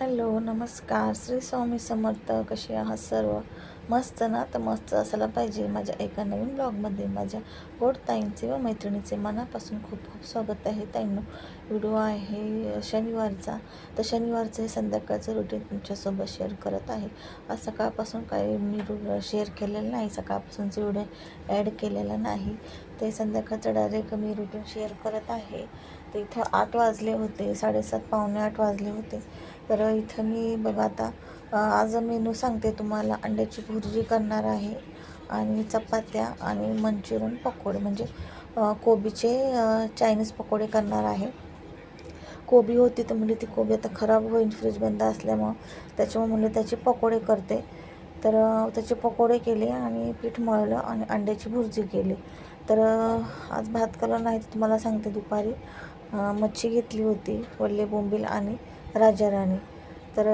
Hello नमस्कार. श्री स्वामी समर्थ कसे आहात सर्व? मस्त ना? तर मस्त असायला पाहिजे. माझ्या एका नवीन ब्लॉगमध्ये माझ्या गोड ताईंचे व मैत्रिणीचे मनापासून खूप खूप स्वागत आहे. ताईंनो व्हिडिओ आहे शनिवारचा. तर शनिवारचं हे संध्याकाळचं रुटीन तुमच्यासोबत शेअर करत आहे. आज सकाळपासून काही मी रु शेअर केलेलं नाही. सकाळपासूनचे व्हिडिओ ॲड केलेला नाही. ते संध्याकाळचं डायरेक्ट मी रुटीन शेअर करत आहे. तर इथं आठ वाजले होते. साडेसात पावणे आठ वाजले होते. तर इथं मी बघा आता आज मेनू सांगते तुम्हाला. अंड्याची भुर्जी करणार आहे आणि चपात्या आणि मंचुरियन पकोडे. म्हणजे कोबीचे चायनीज पकोडे करणार आहे. कोबी होती तर म्हणजे ती कोबी आता खराब होईल फ्रीज बंद असल्यामुळं. त्याच्यामुळे म्हणजे त्याचे पकोडे करते. तर त्याचे पकोडे केले आणि पीठ मळलं आणि अंड्याची भुर्जी केली. तर आज भात कलर नाही तर तुम्हाला सांगते दुपारी. मच्छी घेतली होती वल्ले बोंबील आणि राजाराणी तर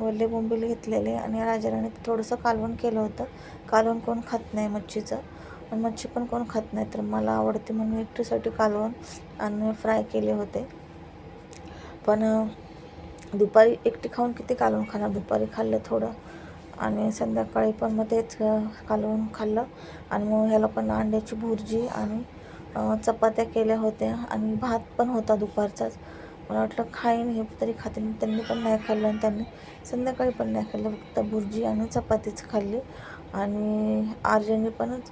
वल्ले बोंबील घेतलेले आणि राजाराणी थोडंसं कालवण केलं होतं. कालवण कोण खात नाही मच्छीचं. आणि मच्छी पण कोण खात नाही तर मला आवडते म्हणून एकटीसाठी कालवण आणि फ्राय केले होते. पण दुपारी एकटी खाऊन किती कालवण खाणार? दुपारी खाल्लं थोडं आणि संध्याकाळी पण मग तेच कालवून खाल्लं. आणि मग ह्याला पण अंड्याची भुर्जी आणि चपात्या केल्या होत्या आणि भात पण होता दुपारचाच. मला वाटलं खाईन हे तरी खाते. त्यांनी पण नाही खाल्लं आणि त्यांनी संध्याकाळी पण नाही खाल्लं. फक्त भुर्जी आणि चपातीच खाल्ली. आणि आर्यने पणच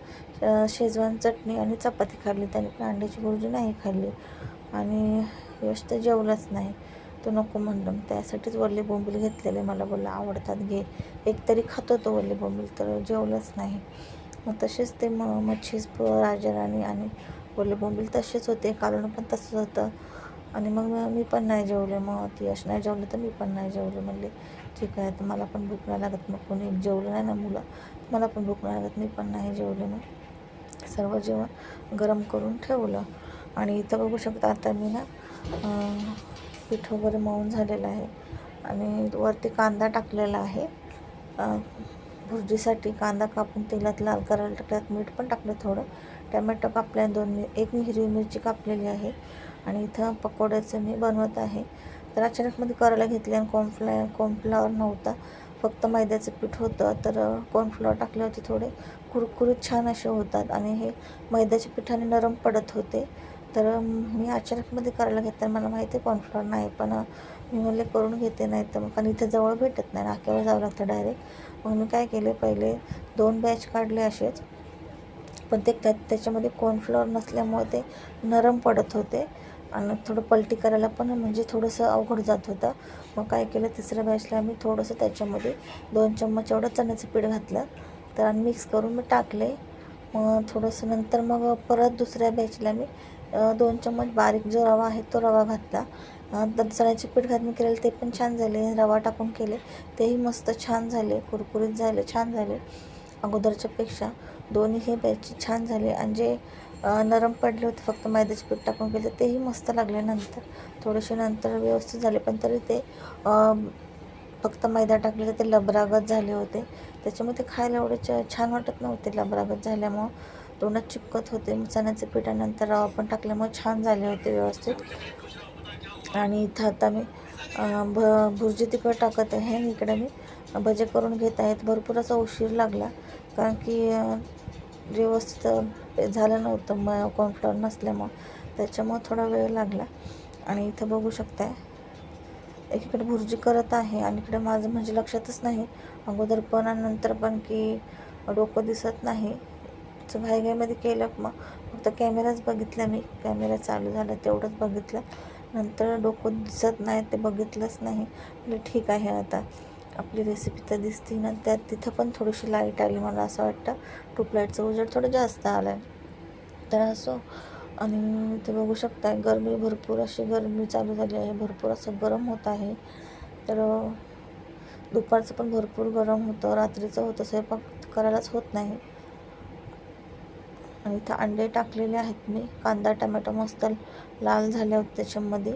शेजवान चटणी आणि चपाती खाल्ली. त्याने पण अंड्याची भुर्जी नाही खाल्ली. आणि यश तर जेवलाच नाही. तो नको म्हणलं. मग त्यासाठीच वल्ले बोंबील घेतलेले मला बोलला आवडतात घे. एक तरी खातो तो वल्ले बोंबील तर जेवलंच नाही. मग तसेच ते म मच्छीस राजाराणी आणि वल्ले बोंबील तसेच होते. कारण पण तसंच होतं. आणि मग मी- पण नाही जेवले. मग ती यश नाही जेवलं तर मी पण नाही जेवले. म्हणले ठीक आहे तर मला पण भूक नाही लागत. मग कोणी एक जेवलं नाही ना मुलं मला पण भूक नाही लागत. मी पण नाही जेवले मग. सर्व जेवण गरम करून ठेवलं. आणि इथं बघू शकता आता मी ना पीठ वगैरे मळून झालेलं आहे. आणि वरती कांदा टाकलेला आहे. भुर्जीसाठी कांदा कापून तेलात लाल करायला टाकल्यात. मीठ पण टाकलं थोडं. टमॅटो कापल्या दोन एक हिरवी मिरची कापलेली आहे. आणि इथं पकोड्याचं मी बनवत आहे. तर अचानकमध्ये करायला घेतले आणि कॉर्नफ्लाय कॉर्नफ्लॉवर नव्हता. फक्त मैद्याचं पीठ होतं. तर कॉर्नफ्लॉवर टाकले होते थोडे. कुरकुरीत छान असे होतात आणि हे मैद्याच्या पिठाने नरम पडत होते. तर मी अचानकमध्ये करायला घेतलं. मला माहिती आहे कॉर्नफ्लॉवर नाही पण मी म्हणले करून घेते नाही तर मग. कारण इथं जवळ भेटत नाही. नाक्यावर जावं लागतं डायरेक्ट मग मी काय केले पहिले दोन बॅच काढले असेच. पण ते त्याच्यामध्ये कॉर्नफ्लॉवर नसल्यामुळे ते नरम पडत होते. आणि थोडं पलटी करायला पण म्हणजे थोडंसं अवघड जात होतं. मग काय केलं तिसऱ्या बॅचला मी थोडंसं त्याच्यामध्ये दोन चम्मच एवढं चण्याचं पीठ घातलं. तर आणि मिक्स करून मी टाकले. मग थोडंसं नंतर मग परत दुसऱ्या बॅचला मी दोन चम्मच बारीक जो रवा आहे तो रवा घातला. तर चण्याचे पीठ घालून केलेलं ते पण छान झाले. रवा टाकून केले. तेही मस्त छान झाले. कुरकुरीत झाले छान झाले. अगोदरच्यापेक्षा दोन्ही हे बॅच छान झाले. आणि जे नरम पडले होते फक्त मैद्याचे पीठ टाकून केले तेही मस्त लागले नंतर. थोडेसे नंतर व्यवस्थित झाले पण तरी ते फक्त मैदा टाकले तर ते लबरागत झाले होते. त्याच्यामुळे ते खायला एवढे छ छान वाटत नव्हते लबरागत झाल्यामुळं. तोंडात चिपकत होते मग चण्याचे पिठानंतर रवा पण टाकल्यामुळे छान झाले होते व्यवस्थित. आणि इथं आता मी भ भुर्जी तिखट टाकत आहे आणि इकडे मी भजे करून घेत आहेत. भरपूर असा उशीर लागला कारण की व्यवस्थित झालं नव्हतं मग कॉर्नफ्लॉवर नसल्यामुळं. त्याच्यामुळं थोडा वेळ लागला. आणि इथं बघू शकताय एकीकडे भुर्जी करत आहे आणि इकडे माझं म्हणजे लक्षातच नाही. अगोदर पण आणि नंतर पण की डोकं दिसत नाही. तर घाईघाईमध्ये केलं मग फक्त कॅमेराच बघितला मी. कॅमेरा चालू झाला तेवढंच बघितलं. नंतर डोकं दिसत नाही ते बघितलंच नाही. म्हणजे ठीक आहे आता. आपली रेसिपी तर दिसते ना त्यात तिथं पण थोडीशी लाइट आली मला असं वाटतं. ट्यूबलाईटचं उजेड थोडं जास्त आलं आहे तर असो हो. आणि ते बघू शकताय गरमी भरपूर अशी गरमी चालू झाली आहे. भरपूर असं गरम होत आहे. तर दुपारचं पण भरपूर गरम होतं. रात्रीचं होतं. स्वयंपाक करायलाच होत नाही. आणि इथं अंडे टाकलेले आहेत मी. कांदा टमॅटो मस्त लाल झाले होते त्याच्यामध्ये.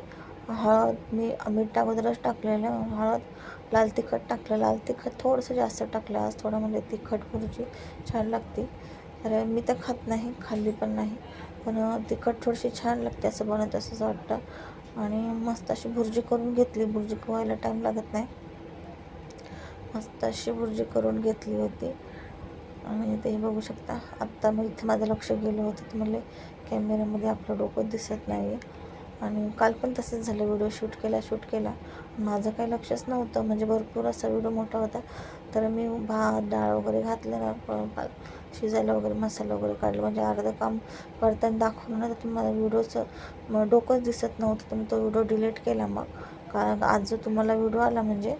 हळद मी मीठ अगोदरच टाकलेलं. हळद लाल तिखट टाकलं. लाल तिखट थोडंसं जास्त टाकलं. आज थोडं म्हणजे तिखट भुर्जी छान लागते. अरे मी तर खात नाही खाल्ली पण नाही. पण तिखट थोडीशी छान लागते असं बनत असं वाटतं. आणि मस्त अशी भुर्जी करून घेतली. भुर्जी खवायला टाईम लागत नाही. मस्त अशी भुर्जी करून घेतली होती. आणि ते बघू शकता आत्ता मी इथं माझं लक्ष गेलं होतं. तर कॅमेऱ्यामध्ये आपलं डोकं दिसत नाही आहे आणि काल पण तसंच झालं. व्हिडिओ शूट केला शूट केला. माझं काही लक्षच नव्हतं. म्हणजे भरपूर असा व्हिडिओ मोठा होता. तर मी भात डाळ वगैरे घातलं ना शिजायला वगैरे मसाला वगैरे काढलं. म्हणजे अर्धं काम करताना दाखवलं ना तर तुम्हाला व्हिडिओचं मग डोकंच दिसत नव्हतं. तुम्ही तो व्हिडिओ डिलीट केला मग. कारण आज जो तुम्हाला व्हिडिओ आला म्हणजे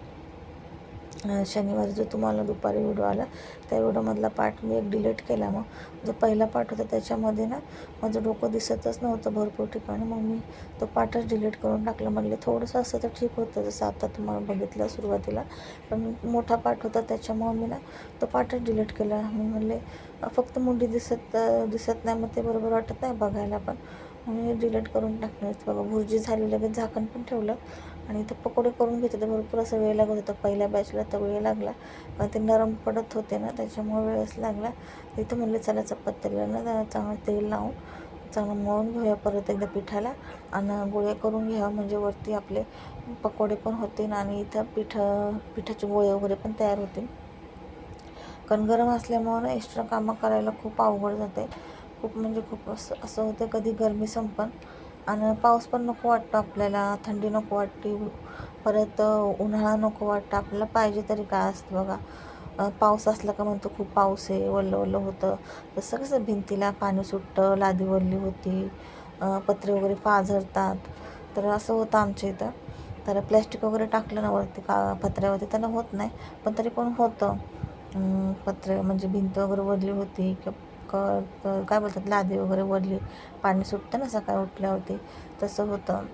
शनिवारी जो तुम्हाला दुपारी व्हिडिओ आला त्या व्हिडिओमधला पार्ट मी एक डिलीट केला मग. जो पहिला पार्ट होता त्याच्यामध्ये ना माझं डोकं दिसतच नव्हतं भरपूर ठिकाणी. मग मी तो पार्टच डिलीट करून टाकला. म्हणले थोडंसं असं तर ठीक होतं जसं आता तुम्हाला बघितलं सुरुवातीला. पण मोठा पार्ट होता त्याच्यामुळं मी ना तो पार्टच डिलीट केला. मी म्हणले फक्त मुंडी दिसत दिसत नाही मग ते बरोबर वाटत नाही बघायला पण. मग मी डिलीट करून टाकणार बघा भुर्जी झाली लगेच झाकण पण ठेवलं. आणि ते पकोडे करून घेते तर भरपूर असं वेळ लागत होता. पहिल्या बॅचला तर वेळ लागला. पण ते नरम पडत होते ना त्याच्यामुळे वेळच लागला. तिथं म्हणलं चला चपातीला ना चांगलं तेल लावून चांगलं मळून घेऊया परत एकदा पिठाला. आणि गोळे करून घ्या. म्हणजे वरती आपले पकोडे पण होतील आणि इथं पिठ पिठाचे गोळे वगैरे पण तयार होतील कारण गरम असल्यामुळं एक्स्ट्रा कामं करायला खूप अवघड जाते खूप म्हणजे खूप असं असं होतं कधी गरमी संपन. आणि पाऊस पण नको वाटतो आपल्याला थंडी नको वाटते परत उन्हाळा नको वाटतं आपल्याला पाहिजे तरी काय असतं बघा. पाऊस असला का म्हणतो खूप पाऊस आहे वल्लं वल्लं होतं. तसं कसं भिंतीला पाणी सुटतं लादी वरली होती पत्रे वगैरे पाझरतात. तर असं होतं आमच्या इथं. तर प्लॅस्टिक वगैरे टाकलं ना वरती का पत्र्यावरती त्यांना होत नाही. पण तरी पण होतं. पत्रे म्हणजे भिंत वगैरे वरली होती किंवा क- काय बोलतात? लादी वगैरे वरली पाणी सुटतं ना सकाळी उठल्यावरती. तसं होतं.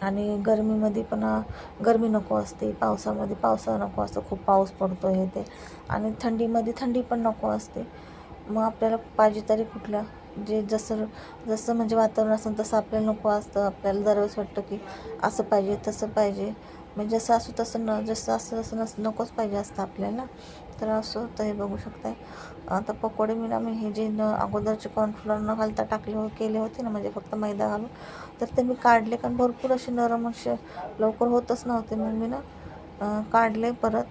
आणि गरमीमध्ये पण गरमी नको असते. पावसामध्ये पावसा नको असतो. खूप पाऊस पडतो हे ते. आणि थंडीमध्ये थंडी पण नको असते. मग आपल्याला पाहिजे तरी कुठलं जे जसं जसं म्हणजे वातावरण असेल तसं आपल्याला नको असतं. आपल्याला दरवेळेस वाटतं की असं पाहिजे तसं पाहिजे. म्हणजे जसं असू तसं न जसं असं तसं नस नकोच पाहिजे असतं आपल्याला. तर असं होतं हे बघू शकताय. आता पकोडे मी ना मी हे जे न अगोदरचे कॉर्नफ्लोअर न घालता टाकले हो केले होते ना म्हणजे फक्त मैदा घालून तर ते मी काढले. कारण भरपूर असे नरम असे लवकर होतच नव्हते मग मी ना काढले परत.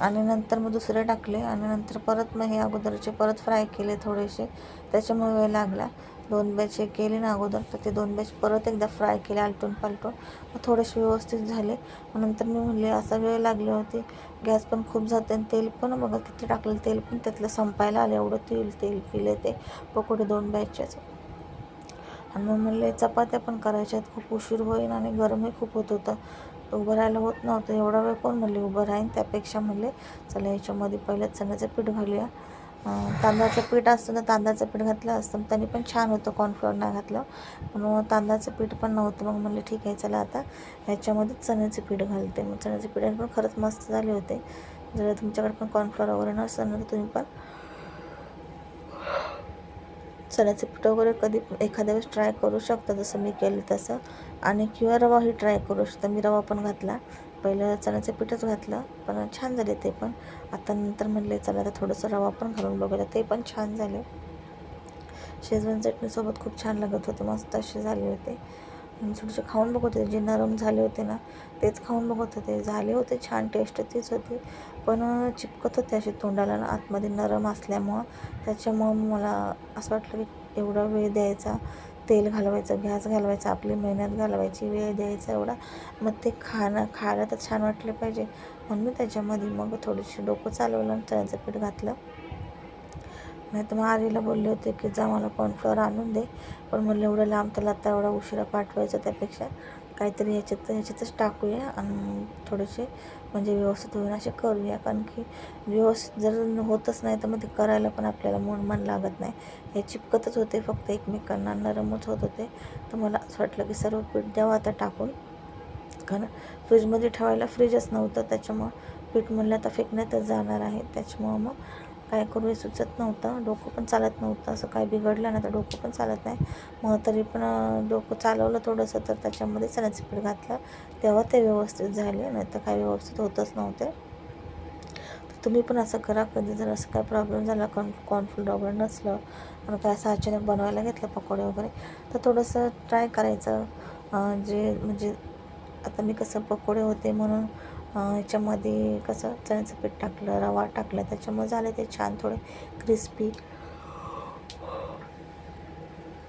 आणि नंतर मग दुसरे टाकले. आणि नंतर परत मग हे अगोदरचे परत फ्राय केले थोडेसे. त्याच्यामुळे वेळ लागला. दोन बॅच हे केले ना अगोदर तर ते दोन बॅच परत एकदा फ्राय केले आलटून पालटून. मग थोडेसे व्यवस्थित झाले. नंतर मी म्हणले असा वेळ लागली होती. गॅस पण खूप जाते आणि तेल पण बघा किती टाकलं तेल पण त्यातलं संपायला आलं एवढं तेल तेल पिले ते पकोडे दोन बॅचेच आणि मग म्हणले चपात्या पण करायच्या आहेत खूप उशीर होईल आणि गरमही खूप होत होतं. उभं राहायला होत नव्हतं. एवढा वेळ कोण म्हणले उभं राहीन? त्यापेक्षा म्हणले चला याच्यामध्ये पहिल्याच चण्याचं पीठ घालूया. तांदळाचं पीठ असतं ना तांदळाचं पीठ घातलं असतं त्यांनी पण छान होतं कॉर्नफ्लोअर नाही घातलं. मग तांदळाचं पीठ पण नव्हतं मग म्हणलं ठीक आहे चला आता ह्याच्यामध्ये चण्याचं पीठ घालते. मग चण्याचे पीठ पण खरंच मस्त झाले होते. जर तुमच्याकडे पण कॉर्नफ्लोअर वगैरे नसतं ना तर तुम्ही पण चण्याचं पीठ वगैरे कधी एखाद्या वेळेस ट्राय करू शकता जसं मी केलं तसं. आणि किंवा रवाही ट्राय करू शकता. मी रवा पण घातला. पहिलं चण्याचं पीठच घातलं पण छान झाले ते पण. आता नंतर म्हणले चला आता थोडंसं रवा पण घालून बघूया. ते पण छान झाले. शेजवान चटणीसोबत खूप छान लागत होते मस्त असे झाले होते. थोडेसे खाऊन बघत होते. जे नरम झाले होते ना तेच खाऊन बघत होते. झाले होते छान टेस्ट तीच होती. पण चिपकत होते असे तोंडाला ना आतमध्ये नरम असल्यामुळं. त्याच्यामुळं मला असं वाटलं की एवढा वेळ द्यायचा. तेल घालवायचं गॅस घालवायचा आपली मेहनत घालवायची वेळ द्यायचा एवढा. मग ते खाणं खायला तर छान वाटले पाहिजे. म्हणून मी त्याच्यामध्ये मग थोडीशी डोकं चालवलं आणि चण्याचं पीठ घातलं. नाही तर मग आरीला बोलले होते की जा मला कॉर्नफ्लॉवर आणून दे. पण म्हणलं एवढं लांब त्याला आता एवढा उशिरा पाठवायचं त्यापेक्षा. काहीतरी ह्याच्यात ह्याच्यातच टाकूया आणि थोडेसे म्हणजे व्यवस्थित होईल असे करूया. कारण की व्यवस्थित जर होतच नाही तर मग ते करायला पण आपल्याला मन मन लागत नाही. हे चिपकतच होते फक्त एकमेकांना नरमच होत होते. तर मला असं वाटलं की सर्व पीठ द्यावं आता टाकून. कारण फ्रीजमध्ये ठेवायला फ्रीजच नव्हतं त्याच्यामुळं पीठ म्हणलं आता फेकण्यातच जाणार आहे. त्याच्यामुळं मग काय करू हे सुचत नव्हतं. डोकं पण चालत नव्हतं. असं काय बिघडलं ना तर डोकं पण चालत नाही. मग तरी पण डोकं चालवलं थोडंसं तर त्याच्यामध्ये चण्याचं घातलं. तेव्हा ते व्यवस्थित झाले. नाही तर काय व्यवस्थित होतच नव्हते. तर तुम्ही पण असं करा. कधी जर असं काय प्रॉब्लेम झाला कॉन कॉर्नफ्लोर वगैरे नसलं आणि काय असं अचानक बनवायला घेतलं पकोडे वगैरे तर थोडंसं ट्राय करायचं. जे म्हणजे आता मी कसं पकोडे होते म्हणून याच्यामध्ये कसं चण्याचं पीठ टाकलं रवा टाकला त्याच्यामुळे झाले ते छान थोडे क्रिस्पी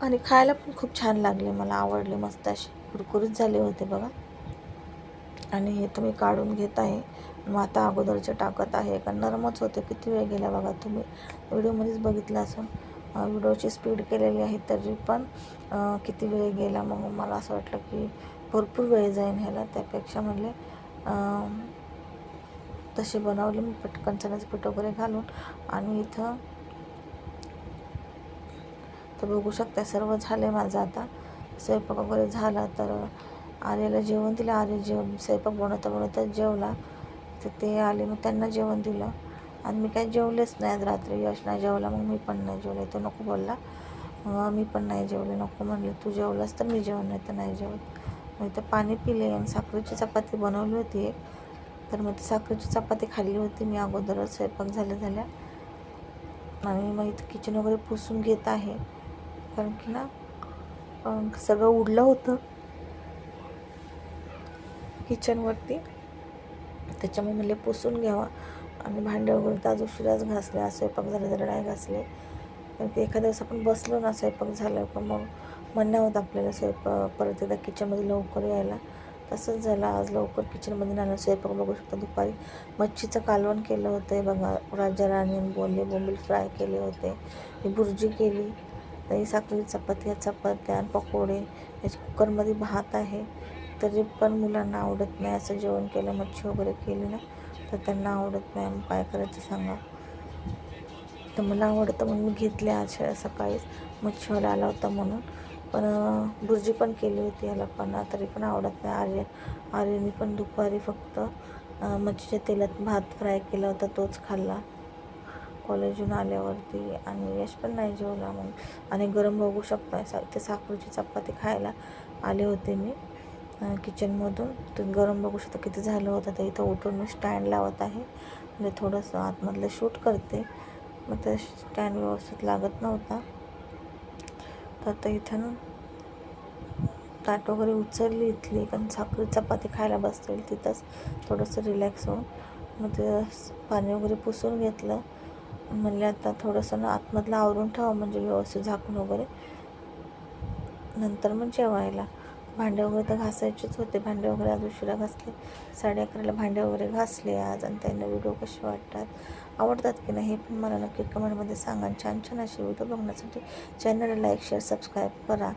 आणि खायला पण खूप छान लागले मला आवडले मस्त असे. कुरकुरीत झाले होते बघा. आणि हे तुम्ही काढून घेत आहे. मग आता अगोदरचे टाकत आहे. का नरमच होते. किती वेळ गेला बघा तुम्ही. व्हिडिओमध्येच बघितलं असं व्हिडिओची स्पीड केलेली आहे तरी पण किती वेळ गेला. मग मला असं वाटलं की भरपूर वेळ जाईन ह्याला. त्यापेक्षा म्हणले तसे बनवले मी पटकन चण्याचं पीठ वगैरे घालून आणि इथं तर बघू शकता सर्व झालं आहे माझं आता. स्वयंपाक वगैरे झाला तर आर्याला जेवण दिलं. आर्य जेवण स्वयंपाक बनवता बनवता जेवला. तर ते आले मग त्यांना जेवण दिलं. आणि मी काय जेवलेच नाही आज रात्री. यश नाही जेवला मग मी पण नाही जेवले. तो नको बोलला. मग मी पण नाही जेवले. नको म्हणले तू जेवलास तर मी जेवण नाही तर नाही जेवत. मग इथं पाणी पिले आणि साखरेची चपाती बनवली होती. तर मग ती साखरेची चपाती खाल्ली होती मी अगोदरच. स्वयंपाक झाल्या झाल्या. आणि मग इथं किचन वगैरे पुसून घेत आहे. कारण की ना सगळं उडलं होतं. किचनवरती त्याच्यामुळे म्हणले पुसून घ्यावा. आणि भांडे वगैरे तर आज उशिराच घासले. आज स्वयंपाक झाला तर नाही घासले. कारण की एखाद्या दिवस आपण बसलो ना स्वयंपाक झालं का मग म्हणणं होतं आपल्याला स्वयंपाक परत एकदा किचनमध्ये लवकर यायला. तसंच झालं. आज लवकर किचनमध्ये आणलं स्वयंपाक बघू शकता. दुपारी मच्छीचं कालवण केलं होतं. बघा राजा राणी बोलले बोंबील फ्राय केले होते. भुर्जी केली. ही साखरेची चपात्या चपात्या पकोडे. याच्या कुकरमध्ये भात आहे. तरी पण मुलांना आवडत नाही असं जेवण केलं. मच्छी वगैरे केली ना तर त्यांना आवडत नाही. मग काय करायचं सांगा? तर मला आवडतं म्हणून मी घेतले आज सकाळीच. मच्छीवाला आला होता म्हणून. पण भुर्जी पण केली होती याला पण. तरी पण आवडत नाही आर्य आर्यने पण दुपारी फक्त मच्छीच्या तेलात भात फ्राय केला होता तोच खाल्ला. कॉलेजहून आल्यावरती. आणि यश पण नाही जेवला मग. आणि गरम बघू शकता सा इथे साखरेची चपाती खायला आले होते मी किचनमधून ते गरम बघू शकता किती झालं होतं. तर इथं उठून मी स्टँड लावत आहे. म्हणजे थोडंसं आतमधलं शूट करते. मग ते स्टँड व्यवस्थित लागत नव्हता. तर आता इथं ना ताट वगैरे उचलली इथली कारण साखरी चपाती खायला बसतील तिथंच थोडंसं रिलॅक्स होऊन. मग ते पाणी वगैरे पुसून घेतलं. म्हणले आता थोडंसं ना आतमधलं आवरून ठेवा म्हणजे व्यवस्थित झाकून वगैरे. नंतर मग जेवायला. भांडे वगैरे तर घासायचेच होते. भांडे वगैरे आज उशिरा घासले. साडे अकराला भांडे वगैरे घासले आज आणि त्यांना व्हिडिओ कसे वाटतात? आवडतात की नाही हे पण मला नक्की कमेंटमध्ये सांगा. आणि छान छान असे व्हिडिओ बघण्यासाठी चॅनलला लाईक शेअर सबस्क्राईब करा.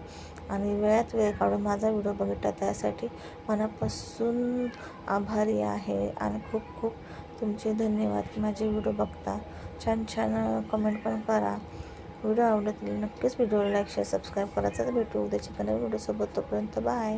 आणि वेळात वेळ काढून माझा व्हिडिओ बघितला त्यासाठी मनापासून आभारी आहे. आणि खूप खूप तुमचे धन्यवाद की माझे व्हिडिओ बघता. छान छान कमेंट पण करा. व्हिडिओ आवडत नक्कीच व्हिडिओला लाईक शेअर सबस्क्राईब करायचा तर भेटू उद्याच्या नवीन व्हिडिओसोबत. तोपर्यंत बाय